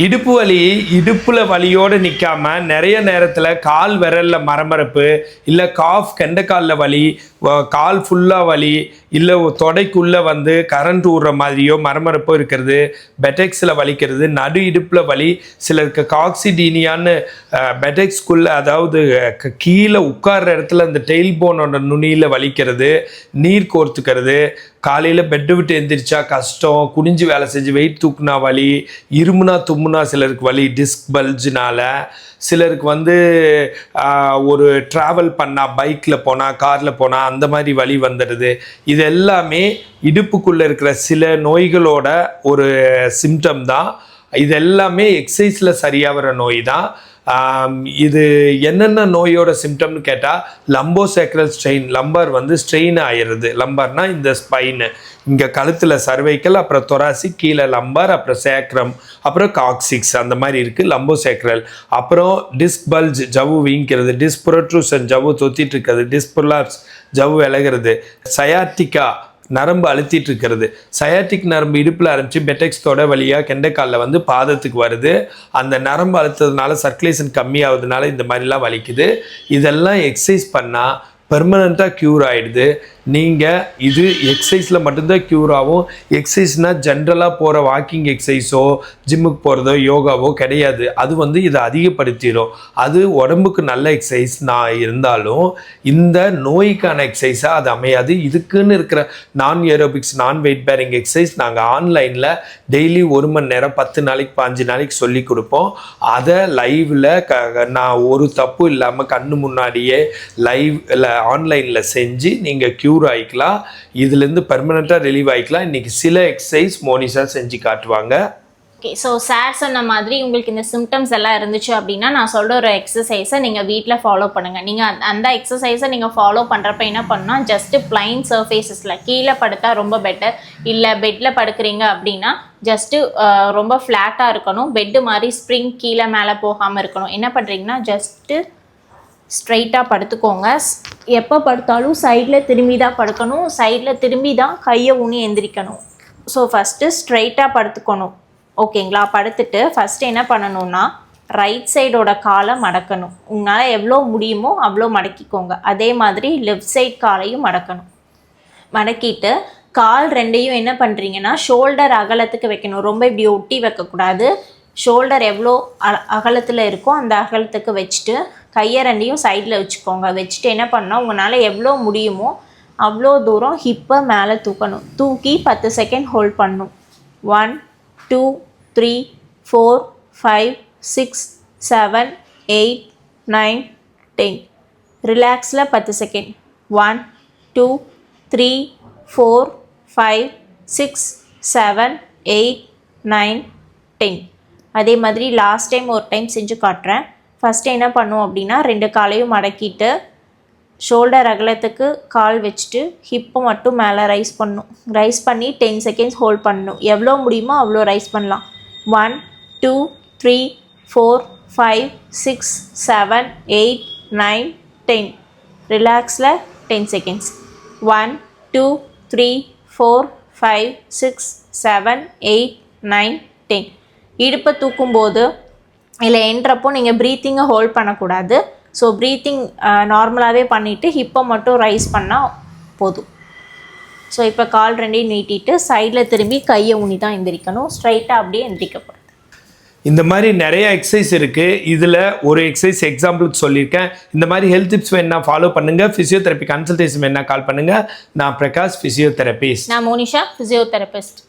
இடுப்பு வலி இடுப்புல வலியோடு நிற்காம நிறைய நேரத்தில் கால் விரலில் மரமரப்பு இல்லை காஃப் கெண்டைக்காலில் வலி கால் ஃபுல்லாக வலி இல்லை தொடைக்குள்ளே வந்து கரண்ட் ஊடுற மாதிரியோ மரமரப்போ இருக்கிறது பெட்டெக்ஸில் வலிக்கிறது நடு இடுப்பில் வலி சிலருக்கு காக்சிடீனியான்னு பெட்டெக்ஸ்குள்ளே அதாவது க- கீழே உட்கார்ற இடத்துல அந்த டெயில் போனோட நுனியில் வலிக்கிறது நீர் கோர்த்துக்கிறது காலையில் பெட்டு விட்டு எந்திரிச்சா கஷ்டம் குனிஞ்சு வேலை செஞ்சு வெயிட் தூக்குனா வலி இருமுனா தும்முனா சிலருக்கு வலி டிஸ்க் பல்ஜினால் சிலருக்கு வந்து ஒரு ட்ராவல் பண்ணால் பைக்கில் போனால் காரில் போனால் அந்த மாதிரி வலி வந்துடுது. இது எல்லாமே இடுப்புக்குள்ளே இருக்கிற சில நோய்களோட ஒரு சிம்டம் தான். இது எல்லாமே எக்ஸசைஸில் சரியாகிற நோய் தான். இது என்னென்ன நோயோட சிம்டம்னு கேட்டால் லம்போசேக்ரல் ஸ்ட்ரெயின் லம்பர் வந்து ஸ்ட்ரெயின் ஆயிடுது லம்பர்னா இந்த ஸ்பைனு இங்கே கழுத்தில் சர்வைக்கல் அப்புறம் தொராசி கீழே லம்பர் அப்புறம் சேக்ரம் அப்புறம் காக்சிக்ஸ் அந்த மாதிரி இருக்குது லம்போசேக்ரல் அப்புறம் டிஸ்க் பல்ஜ் ஜவ்வு வீங்கிறது டிஸ்புரட்ரூசன் ஜவ்வு தொத்திட்டு இருக்கிறது டிஸ்புலார்ஸ் ஜவ்வு விலகிறது. சயாட்டிக்கா நரம்பு அழுத்திட்டு இருக்கிறது சயாட்டிக் நரம்பு இடுப்பில் ஆரம்பிச்சு பெட்டெக்ஸ்தோட வழியாக கெண்டைக்காலில் வந்து பாதத்துக்கு வருது. அந்த நரம்பு அழுத்ததுனால சர்க்குலேஷன் கம்மியாகிறதுனால இந்த மாதிரிலாம் வலிக்குது. இதெல்லாம் எக்ஸசைஸ் பண்ணால் பெர்மனண்ட்டாக க்யூர் ஆகிடுது நீங்கள் இது எக்ஸசைஸில் மட்டும்தான் க்யூர் ஆகும். எக்ஸசைஸ்னால் ஜென்ரலாக போகிற வாக்கிங் எக்ஸசைஸோ ஜிம்முக்கு போகிறதோ யோகாவோ கிடையாது. அது வந்து இதை அதிகப்படுத்திடும். அது உடம்புக்கு நல்ல எக்ஸசைஸ் நான் இருந்தாலும் இந்த நோய்க்கான எக்ஸசைஸாக அது அமையாது. இதுக்குன்னு இருக்கிற நான் ஏரோபிக்ஸ் நான் வெயிட் பேரிங் எக்ஸசைஸ் நாங்கள் ஆன்லைனில் டெய்லி ஒரு மணி நேரம் பத்து நாளைக்கு பாஞ்சு நாளைக்கு சொல்லி கொடுப்போம். அதை லைவில் க நான் ஒரு தப்பு இல்லாமல் கண்ணு முன்னாடியே லைவ் இல்லை ஆன்லைனில் செஞ்சு நீங்கள் க்யூ க்யூர் ஆகிக்கலாம் இதுலேருந்து பர்மனெண்ட்டாக ரிலீவ் ஆகிக்கலாம் இன்றைக்கி சில எக்ஸசைஸ் மோனிஷா செஞ்சு காட்டுவாங்க. ஓகே ஸோ சார் சொன்ன மாதிரி உங்களுக்கு இந்த சிம்டம்ஸ் எல்லாம் இருந்துச்சு அப்படின்னா நான் சொல்கிற ஒரு எக்ஸசைஸை நீங்கள் வீட்டில் ஃபாலோ பண்ணுங்கள் நீங்கள் அந்த எக்ஸசைஸை நீங்கள் ஃபாலோ பண்ணுறப்ப என்ன பண்ணால் ஜஸ்ட்டு பிளைன் சர்ஃபேசஸில் கீழே படுத்தா ரொம்ப பெட்டர் இல்லை பெட்டில் படுக்கிறீங்க அப்படின்னா ஜஸ்ட்டு ரொம்ப ஃப்ளாட்டாக இருக்கணும். பெட்டு மாதிரி ஸ்ப்ரிங் கீழே மேலே போகாமல் இருக்கணும். என்ன பண்ணுறீங்கன்னா ஜஸ்ட்டு ஸ்ட்ரைட்டாக படுத்துக்கோங்க. எப்போ படுத்தாலும் சைடில் திரும்பி தான் படுக்கணும். சைடில் திரும்பி தான் கையை ஊனி எந்திரிக்கணும். ஸோ ஃபஸ்ட்டு ஸ்ட்ரைட்டாக படுத்துக்கணும். ஓகேங்களா படுத்துட்டு ஃபஸ்ட்டு என்ன பண்ணணும்னா ரைட் சைடோட காலை மடக்கணும். உங்களால் எவ்வளோ முடியுமோ அவ்வளோ மடக்கிக்கோங்க. அதே மாதிரி லெஃப்ட் சைட் காலையும் மடக்கணும். மடக்கிட்டு கால் ரெண்டையும் என்ன பண்ணுறீங்கன்னா ஷோல்டர் அகலத்துக்கு வைக்கணும். ரொம்ப இப்படி ஒட்டி வைக்கக்கூடாது. ஷோல்டர் எவ்வளோ அகலத்தில் இருக்கோ அந்த அகலத்துக்கு வச்சுட்டு கையை ரெண்டையும் சைடில் வச்சுக்கோங்க. வச்சுட்டு என்ன பண்ணால் உங்களால் எவ்வளோ முடியுமோ அவ்வளோ தூரம் ஹிப்பை மேலே தூக்கணும். தூக்கி பத்து செகண்ட் ஹோல்ட் பண்ணும் one two three four five six seven eight nine ten ரிலாக்ஸில் பத்து second one two three four five six seven eight nine ten அதே மாதிரி லாஸ்ட் டைம் ஒரு டைம் செஞ்சு காட்டுறேன். ஃபஸ்ட்டு என்ன பண்ணுவோம் அப்படின்னா ரெண்டு காலையும் மடக்கிட்டு ஷோல்டர் அகலத்துக்கு கால் வச்சுட்டு ஹிப்பை மட்டும் மேலே ரைஸ் பண்ணணும் ரைஸ் பண்ணி டென் செகண்ட்ஸ் ஹோல்ட் பண்ணணும். எவ்வளோ முடியுமோ அவ்வளோ ரைஸ் பண்ணலாம். One two three four five six seven eight nine ten ரிலாக்ஸில் ten seconds one two three four five six seven eight nine ten இடுப்பை தூக்கும்போது இல்லை என்றப்போ நீங்கள் ப்ரீத்திங்கை ஹோல்ட் பண்ணக்கூடாது. ஸோ ப்ரீத்திங் நார்மலாகவே பண்ணிவிட்டு ஹிப்பை மட்டும் ரைஸ் பண்ணால் போதும். ஸோ இப்போ கால் ரெண்டையும் நீட்டிட்டு சைடில் திரும்பி கையை ஊனி தான் எந்திரிக்கணும் ஸ்ட்ரைட்டாக அப்படியே எந்திரிக்கப்படும் இந்த மாதிரி நிறைய எக்ஸசைஸ் இருக்குது இதில் ஒரு எக்ஸசைஸ் எக்ஸாம்பிளுக்கு சொல்லியிருக்கேன். இந்த மாதிரி ஹெல்த் டிப்ஸ் வேணா ஃபாலோ பண்ணுங்கள் ஃபிசியோதெரப்பி கன்சல்டேஷன் வேணா கால் பண்ணுங்கள் நான் பிரகாஷ் ஃபிசியோதெரபிஸ்ட் நான் மோனிஷா ஃபிசியோதெரபிஸ்ட்